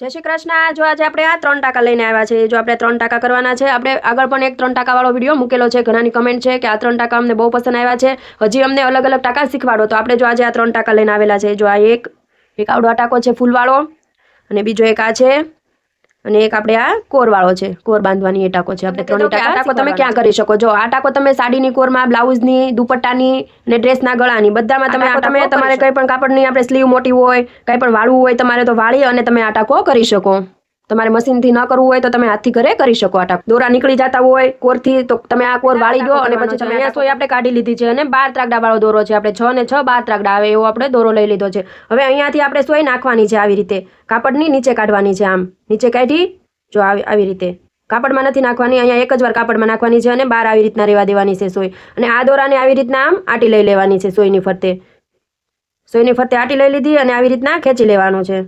જય શ્રી કૃષ્ણ. જો આજે આપણે આ ત્રણ ટાકા લઈને આવ્યા છે જો આપણે ત્રણ ટાકા કરવાના છે, આપણે આગળ પણ એક ત્રણ ટાકાવાળો વીડિયો મૂકેલો છે. ઘણાની કમેન્ટ છે કે આ ત્રણ ટાકા અમને બહુ પસંદ આવ્યા છે. હજી અમને અલગ અલગ ટાકા શીખવાડો. તો આપણે જો આજે આ ત્રણ ટાકા લઈને આવેલા છે, જો આ એક એક આવડો આ ટાકો છે ફૂલવાળો અને બીજો એક આ છે અને એક આપણે આ કોરવાળો છે કોર બાંધવાની એ ટાકો છે. આપણે ત્રણ ટાકા તમે ક્યાં કરી શકો? જો આ ટાકો તમે સાડીની કોરમાં બ્લાઉઝની દુપટ્ટાની અને ડ્રેસના ગળાની બધામાં તમે તમે તમારે કંઈ પણ કાપડની આપણે સ્લીવ મોટી હોય કંઈ પણ વાળવું હોય તમારે તો વાળી અને તમે આ ટાકો કરી શકો. તમારે મશીનથી ન કરવું હોય તો તમે હાથથી ઘરે કરી શકો આટા દોરા નીકળી જતા હોય કોરથી તો તમે આ કોર વાળી દો અને પછી તમે અહીંયા સોય આપણે કાઢી લીધી છે અને બાર ત્રાગડા વાળો દોરો છે. આપણે છ ને છ બાર ત્રાગડા આવે એવો આપણે દોરો લઈ લીધો છે. હવે અહીંયાથી આપણે સોય નાખવાની છે આવી રીતે. કાપડની નીચે કાઢવાની છે આમ. નીચે કાઢી જો આવી આવી રીતે. કાપડમાં નથી નાખવાની અહીંયા એક જ વાર કાપડમાં નાખવાની છે અને બહાર આવી રીતના રહેવા દેવાની છે સોય. અને આ દોરાને આવી રીતના આમ આટી લઈ લેવાની છે સોયની ફરતે. સોયની ફરતે આટી લઈ લીધી અને આવી રીતના ખેંચી લેવાનો છે.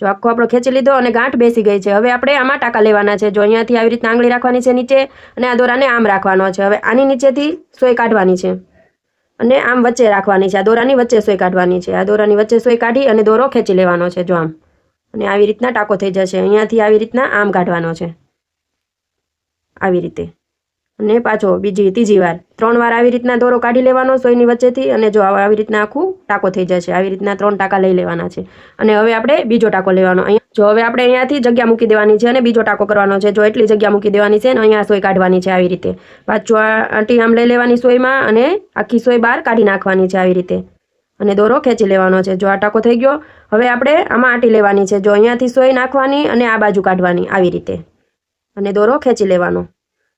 જો આખો આપણો ખેંચી લીધો અને ગાંઠ બેસી ગઈ છે. હવે આપણે આમાં ટાંકા લેવાના છે. જો અહીંયાથી આવી રીતના આંગળી રાખવાની છે નીચે અને આ દોરાને આમ રાખવાનો છે. હવે આની નીચેથી સોય કાઢવાની છે અને આમ વચ્ચે રાખવાની છે. આ દોરાની વચ્ચે સોય કાઢવાની છે. આ દોરાની વચ્ચે સોય કાઢી અને દોરો ખેંચી લેવાનો છે જો આમ. અને આવી રીતના ટાંકો થઈ જશે. અહીંયાથી આવી રીતના આમ કાઢવાનો છે. આવી રીતે. અને પાછો બીજી ત્રીજી વાર. ત્રણ વાર આવી રીતના દોરો કાઢી લેવાનો સોયની વચ્ચેથી અને જો આવી રીતના આખું ટાંકો થઈ જશે. આવી રીતના ત્રણ ટાંકા લઈ લેવાના છે. અને હવે આપણે બીજો ટાંકો લેવાનો. અહીંયા જો હવે આપણે અહીંયાથી જગ્યા મૂકી દેવાની છે અને બીજો ટાંકો કરવાનો છે. જો એટલી જગ્યા મૂકી દેવાની છે અને અહીંયા સોય કાઢવાની છે આવી રીતે. પાછું આંટી આમ લઈ લેવાની સોયમાં અને આખી સોય બહાર કાઢી નાખવાની છે આવી રીતે. અને દોરો ખેંચી લેવાનો છે. જો આ ટાંકો થઈ ગયો, હવે આપણે આમાં આંટી લેવાની છે. જો અહીંયાથી સોય નાખવાની અને આ બાજુ કાઢવાની આવી રીતે. અને દોરો ખેંચી લેવાનો.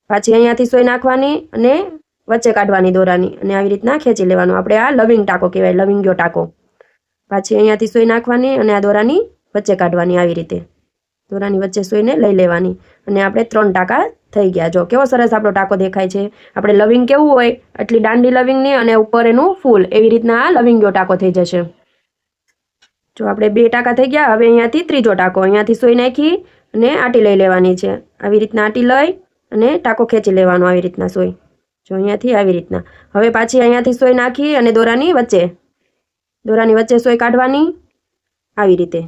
પાછી અહીંયાથી સોય નાખવાની અને વચ્ચે કાઢવાની દોરાની અને આવી રીતના ખેંચી લેવાનું. આપણે આ લવિંગ ટાંકો કહેવાય, લવિંગ્યો ટાંકો. પાછી અહીંયાથી સોય નાખવાની અને આ દોરાની વચ્ચે કાઢવાની આવી રીતે. દોરાની વચ્ચે સોયને લઈ લેવાની. અને આપણે ત્રણ ટાંકા થઈ ગયા. જો કેવો સરસ આપણો ટાંકો દેખાય છે. આપણે લવિંગ કેવું હોય એટલી દાંડી લવિંગની અને ઉપર એનું ફૂલ, એવી રીતના આ લવિંગ્યો ટાંકો થઈ જશે. જો આપણે બે ટાંકા થઈ ગયા, હવે અહીંયાથી ત્રીજો ટાંકો. અહીંયાથી સોય નાખી અને આટી લઈ લેવાની છે. આવી રીતના આટી લઈ અને ટાંકો ખેંચી લેવાનો આવી રીતના સોય. જો અહીંયાથી આવી રીતના. હવે પાછી અહીંયાથી સોય નાખી અને દોરાની વચ્ચે. દોરાની વચ્ચે સોય કાઢવાની આવી રીતે.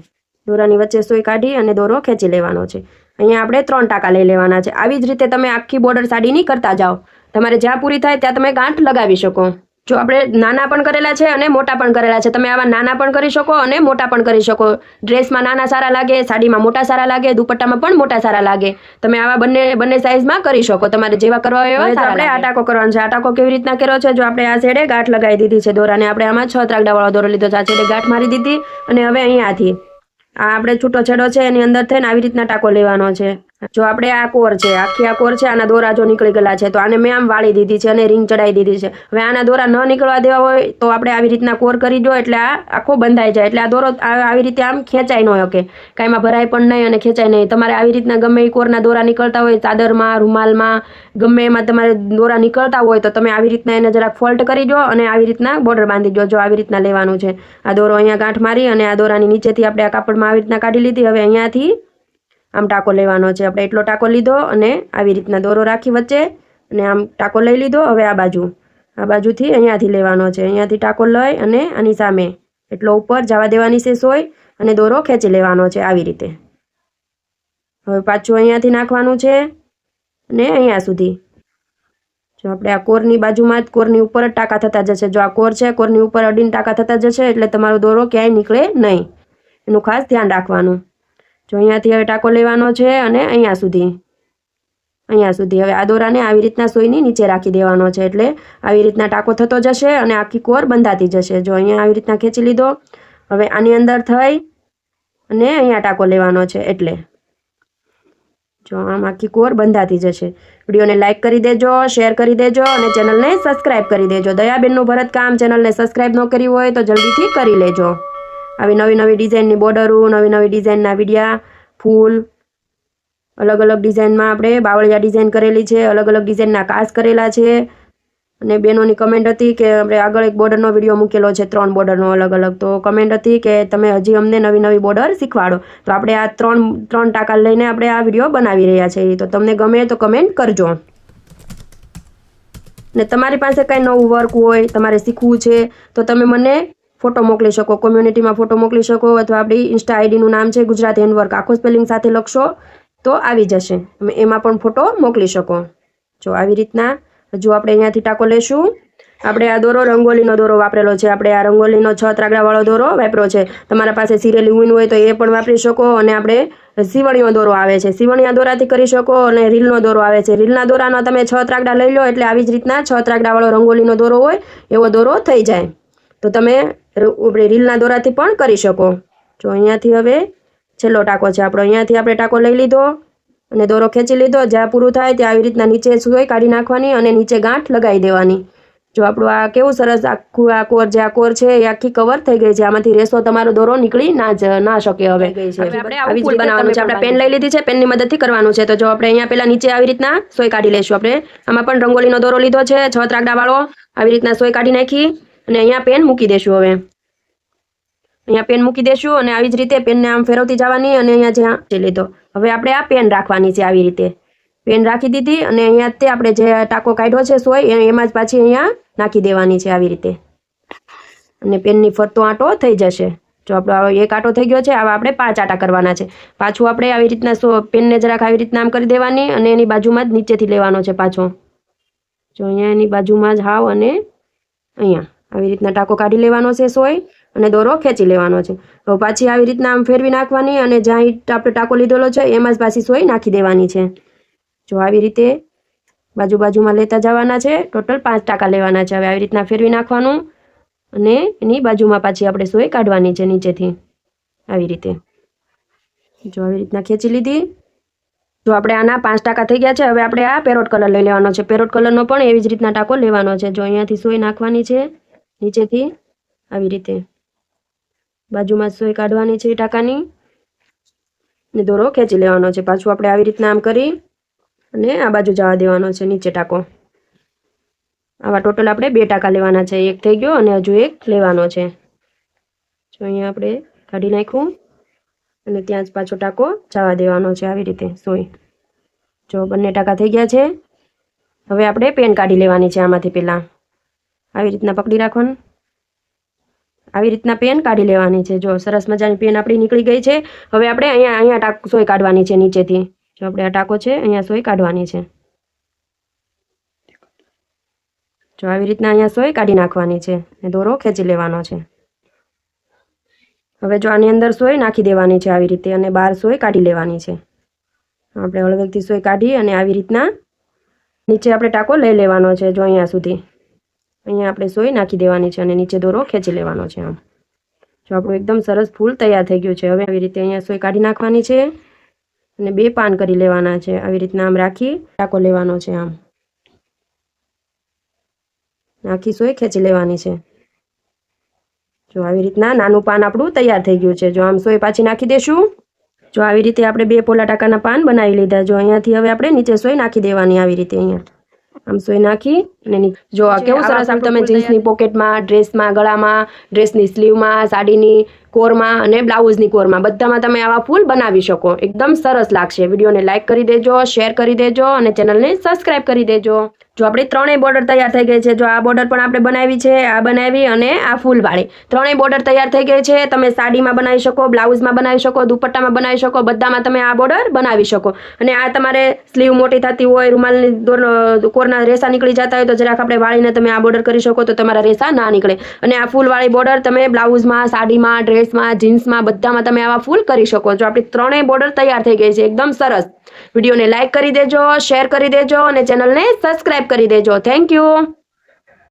દોરાની વચ્ચે સોય કાઢી અને દોરો ખેંચી લેવાનો છે. અહીંયા આપણે ત્રણ ટાંકા લઈ લેવાના છે. આવી જ રીતે તમે આખી બોર્ડર સાડીની કરતા જાઓ. તમારે જ્યાં પૂરી થાય ત્યાં તમે ગાંઠ લગાવી શકો. જો આપણે નાના પણ કરેલા છે અને મોટા પણ કરેલા છે. તમે આવા નાના પણ કરી શકો અને મોટા પણ કરી શકો. ડ્રેસમાં નાના સારા લાગે સાડીમાં મોટા સારા લાગે દુપટ્ટામાં પણ મોટા સારા લાગે. તમે આવા બંને બંને સાઇઝમાં કરી શકો. તમારે જેવા કરવા હોય એવા આપણે આ ટાંકો કરવાનો છે. આ ટાંકો કેવી રીતના કર્યો છે? જો આપણે આ છેડે ગાંઠ લગાવી દીધી છે દોરાને. આપણે આમાં છ ત્રાગડાવાળો દોરો લીધો છે. આ છેડે ગાંઠ મારી દીધી અને હવે અહીંયાથી આ આપણે છૂટો છેડો છે. એની અંદર થઈને આવી રીતના ટાંકો લેવાનો છે. જો આપણે આ કોર છે, આખી આ કોર છે, આના દોરા જો નીકળી ગયેલા છે, તો આને મેં આમ વાળી દીધી છે અને રિંગ ચડાવી દીધી છે. હવે આના દોરા ન નીકળવા દેવા હોય, તો આપણે આવી રીતના કોર કરી દો, એટલે આ આખો બંધાઈ જાય. એટલે આ દોરો આવી રીતે આમ ખેંચાય ન હોય કે કાંઈમાં ભરાય પણ નહીં અને ખેંચાય નહીં. તમારે આવી રીતના ગમે એ કોરના દોરા નીકળતા હોય, ચાદરમાં, રૂમાલમાં, ગમે એમાં તમારે દોરા નીકળતા હોય, તો તમે આવી રીતના એને જરાક ફોલ્ટ કરી દો અને આવી રીતના બોર્ડર બાંધી દો, જો આવી રીતના લેવાનું છે. આ દોરો અહીંયા ગાંઠ મારી અને આ દોરાની નીચેથી આપણે આ કાપડમાં આવી રીતના કાઢી લીધી. હવે અહીંયાથી આમ ટાંકો લેવાનો છે. આપણે એટલો ટાંકો લીધો અને આવી રીતના દોરો રાખી વચ્ચે અને આમ ટાંકો લઈ લીધો. હવે આ બાજુ. આ બાજુથી અહીંયાથી લેવાનો છે. અહીંયાથી ટાંકો લઈ અને આની સામે એટલો ઉપર જવા દેવાની છે સોય અને દોરો ખેંચી લેવાનો છે આવી રીતે. હવે પાછું અહીંયાથી નાખવાનું છે અને અહીંયા સુધી. જો આપણે આ કોરની બાજુમાં જ કોરની ઉપર જ ટાંકા થતા જશે. જો આ કોર છે, કોરની ઉપર અડીને ટાંકા થતા જશે એટલે તમારો દોરો ક્યાંય નીકળે નહીં. એનું ખાસ ધ્યાન રાખવાનું. જો અહીંયાથી હવે ટાંકો લેવાનો છે અને અહીંયા સુધી. અહીંયા સુધી. હવે આ દોરાને આવી રીતના સોયની નીચે રાખી દેવાનો છે એટલે આવી રીતના ટાંકો થતો જશે અને આખી કોર બંધાતી જશે. જો અહીંયા આવી રીતના ખેંચી લીધો, હવે આની અંદર થઈ અને અહીંયા ટાંકો લેવાનો છે એટલે. જો આમ આખી કોર બંધાતી જશે. વિડીયોને લાઇક કરી દેજો, શેર કરી દેજો અને ચેનલને સબસ્ક્રાઇબ કરી દેજો. દયાબેનનું ભરતકામ ચેનલને સબસ્ક્રાઇબ ન કરી હોય તો જલ્દીથી કરી લેજો. આવી નવી નવી ડિઝાઇનની બોર્ડરો, નવી નવી ડિઝાઇનના વિડિયા, ફૂલ, અલગ અલગ ડિઝાઇનમાં આપણે બાવળિયા ડિઝાઇન કરેલી છે, અલગ અલગ ડિઝાઇનના કાસ કરેલા છે. અને બેનોની કમેન્ટ હતી કે આપણે આગળ એક બોર્ડરનો વીડિયો મૂકેલો છે, ત્રણ બોર્ડરનો અલગ અલગ. તો કમેન્ટ હતી કે તમે હજી અમને નવી નવી બોર્ડર શીખવાડો. તો આપણે આ ત્રણ ત્રણ ટાંકા લઈને આપણે આ વીડિયો બનાવી રહ્યા છીએ. તો તમને ગમે તો કમેન્ટ કરજો. ને તમારી પાસે કાંઈ નવું વર્ક હોય, તમારે શીખવું છે, તો તમે મને ફોટો મોકલી શકો, કોમ્યુનિટીમાં ફોટો મોકલી શકો અથવા આપણી ઇન્સ્ટા આઈડીનું નામ છે ગુજરાત હેન્ડવર્ક આખો સ્પેલિંગ સાથે લખશો તો આવી જશે. એમાં પણ ફોટો મોકલી શકો. જો આવી રીતના હજુ આપણે અહીંયાથી ટાંકો લેશું, આપણે આ દોરો રંગોલીનો દોરો વાપરેલો છે. આપણે આ રંગોલીનો છ ત્રાગડાવાળો દોરો વાપર્યો છે. તમારા પાસે સિરેલી ઊન હોય તો એ પણ વાપરી શકો અને આપણે સીવણીયો દોરો આવે છે. સીવણીયા દોરાથી કરી શકો અને રીલનો દોરો આવે છે. રીલના દોરાનો તમે છ ત્રાગડા લઈ લો એટલે આવી જ રીતના છ ત્રાગડાવાળો રંગોલીનો દોરો હોય એવો દોરો થઈ જાય. તો તમે આપણે રીલના દોરાથી પણ કરી શકો. જો અહીંયાથી હવે છેલ્લો ટાંકો છે આપણો અહીંયાથી આપણે ટાંકો લઈ લીધો અને દોરો ખેંચી લીધો. જ્યાં પૂરું થાય ત્યાં આવી રીતના નીચે સુઈ કાઢી નાખવાની અને નીચે ગાંઠ લગાવી દેવાની. જો આપણું આ કેવું સરસ આખું આ કોર જે આ કોર છે એ આખી કવર થઈ ગઈ છે. આમાંથી રેસો તમારો દોરો નીકળી ના જ ના શકે હવે. આપણે આવી જ બનાવવાનું છે. આપણે પેન લઈ લીધી છે પેનની મદદથી કરવાનું છે. તો જો આપણે અહીંયા પેલા નીચે આવી રીતના સોય કાઢી લઈશું. આપણે આમાં પણ રંગોલીનો દોરો લીધો છે છ ત્રાગડાવાળો આવી રીતના સોય કાઢી નાખી. અને અહીંયા પેન મૂકી દેશું હવે. અહીંયા પેન મૂકી દેશું અને આવી જ રીતે પેનને આમ ફેરવતી જવાની અને અહીંયા જ્યાં જે લીધો. હવે આપણે આ પેન રાખવાની છે આવી રીતે. પેન રાખી દીધી અને અહીંયા તે આપણે જે ટાંકો કાઢ્યો છે સોય એમાં જ પાછી અહીંયા નાખી દેવાની છે આવી રીતે. અને પેનની ફરતો આંટો થઈ જશે. જો આપણો એક આંટો થઈ ગયો છે, આવા આપણે પાંચ આંટા કરવાના છે. પાછું આપણે આવી રીતના સો પેનને જરાક આવી રીતના આમ કરી દેવાની અને એની બાજુમાં જ નીચેથી લેવાનો છે પાછો. જો અહીંયા એની બાજુમાં જ હાવ અને અહીંયા. આવી રીતના ટાંકો કાઢી લેવાનો છે સોય અને દોરો ખેંચી લેવાનો છે. તો પાછી આવી રીતના આમ ફેરવી નાખવાની અને જ્યાં આપણે ટાંકો લીધેલો છે એમાં જ પાછી સોય નાખી દેવાની છે. જો આવી રીતે બાજુ બાજુમાં લેતા જવાના છે, ટોટલ પાંચ ટાંકા લેવાના છે. હવે આવી રીતના ફેરવી નાખવાનું અને એની બાજુમાં પાછી આપણે સોય કાઢવાની છે નીચેથી. આવી રીતે. જો આવી રીતના ખેંચી લીધી. જો આપણે આના પાંચ ટાંકા થઈ ગયા છે, હવે આપણે આ પેરોટ કલર લઈ લેવાનો છે. પેરોટ કલરનો પણ એવી જ રીતના ટાંકો લેવાનો છે. જો અહીંયાથી સોય નાખવાની છે નીચેથી આવી રીતે. બાજુમાં સોય કાઢવાની છે ટાંકાની. ને દોરો ખેંચી લેવાનો છે. પાછું આપણે આવી રીતના આમ કરી અને આ બાજુ જવા દેવાનો છે નીચે ટાંકો. આવા ટોટલ આપણે બે ટાંકા લેવાના છે. એક થઈ ગયો અને હજુ એક લેવાનો છે. જો અહીંયા આપણે કાઢી નાખ્યું અને ત્યાં જ પાછો ટાંકો જવા દેવાનો છે આવી રીતે સોય. જો બંને ટાંકા થઈ ગયા છે. હવે આપણે પેન કાઢી લેવાની છે આમાંથી પહેલાં. આવી રીતના પકડી રાખવાનું. આવી રીતના પેન કાઢી લેવાની છે. જો સરસ મજાની પેન આપણી નીકળી ગઈ છે. હવે આપણે અહીંયા અહીંયા ટાંક સોય કાઢવાની છે નીચેથી. જો આપણે આ ટાંકો છે, અહીંયા સોય કાઢવાની છે. જો આવી રીતના અહીંયા સોય કાઢી નાખવાની છે અને દોરો ખેંચી લેવાનો છે. હવે જો આની અંદર સોય નાખી દેવાની છે આવી રીતે અને બહાર સોય કાઢી લેવાની છે. આપણે હળવેકથી સોય કાઢી અને આવી રીતના નીચે આપણે ટાંકો લઈ લેવાનો છે જો અહીંયા સુધી. અહીંયા આપણે સોય નાખી દેવાની છે અને નીચે દોરો ખેંચી લેવાનો છે આમ. જો આપણું એકદમ સરસ ફૂલ તૈયાર થઈ ગયું છે. હવે આવી રીતે અહીંયા સોય કાઢી નાખવાની છે અને બે પાન કરી લેવાના છે. આવી રીતના આમ રાખી ટાંકો લેવાનો છે આમ. આખી સોય ખેંચી લેવાની છે. જો આવી રીતના નાનું પાન આપણું તૈયાર થઈ ગયું છે. જો આમ સોય પાછી નાખી દેશું. જો આવી રીતે આપણે બે પોલા ટાકાના પાન બનાવી લીધા. જો અહીંયાથી હવે આપણે નીચે સોય નાખી દેવાની આવી રીતે અહીંયા. આમ સોય નાખી અને જો કેવું સરસ આમ તમે જીન્સની પોકેટમાં ડ્રેસમાં ગળામાં ડ્રેસની સ્લીવમાં સાડીની કોરમાં અને બ્લાઉઝની કોરમાં બધામાં તમે આવા ફૂલ બનાવી શકો. એકદમ સરસ લાગશે. વિડીયોને લાઇક કરી દેજો શેર કરી દેજો અને ચેનલને સબસ્ક્રાઇબ કરી દેજો. જો આપણે ત્રણેય બોર્ડર તૈયાર થઈ ગઈ છે જો આ બોર્ડર પણ આપણે બનાવી છે આ બનાવી અને આ ફૂલવાળી. ત્રણેય બોર્ડર તૈયાર થઈ ગઈ છે તમે સાડીમાં બનાવી શકો બ્લાઉઝમાં બનાવી શકો દુપટ્ટામાં બનાવી શકો બધામાં તમે આ બોર્ડર બનાવી શકો. અને આ તમારે સ્લીવ મોટી થતી હોય રૂમાલની કોરના રેસા નીકળી જતા હોય તો જરાક આપણે વાળીને તમે આ બોર્ડર કરી શકો તો તમારા રેસા ના નીકળે. અને આ ફૂલવાળી બોર્ડર તમે બ્લાઉઝમાં, સાડીમાં, ડ્રેસમાં, જીન્સમાં બધામાં તમે આવા ફૂલ કરી શકો છો. આપણી ત્રણેય બોર્ડર તૈયાર થઈ ગઈ છે. એકદમ સરસ. વિડીયોને લાઇક કરી દેજો શેર કરી દેજો અને ચેનલને સબસ્ક્રાઇબ કરી દેજો. Thank you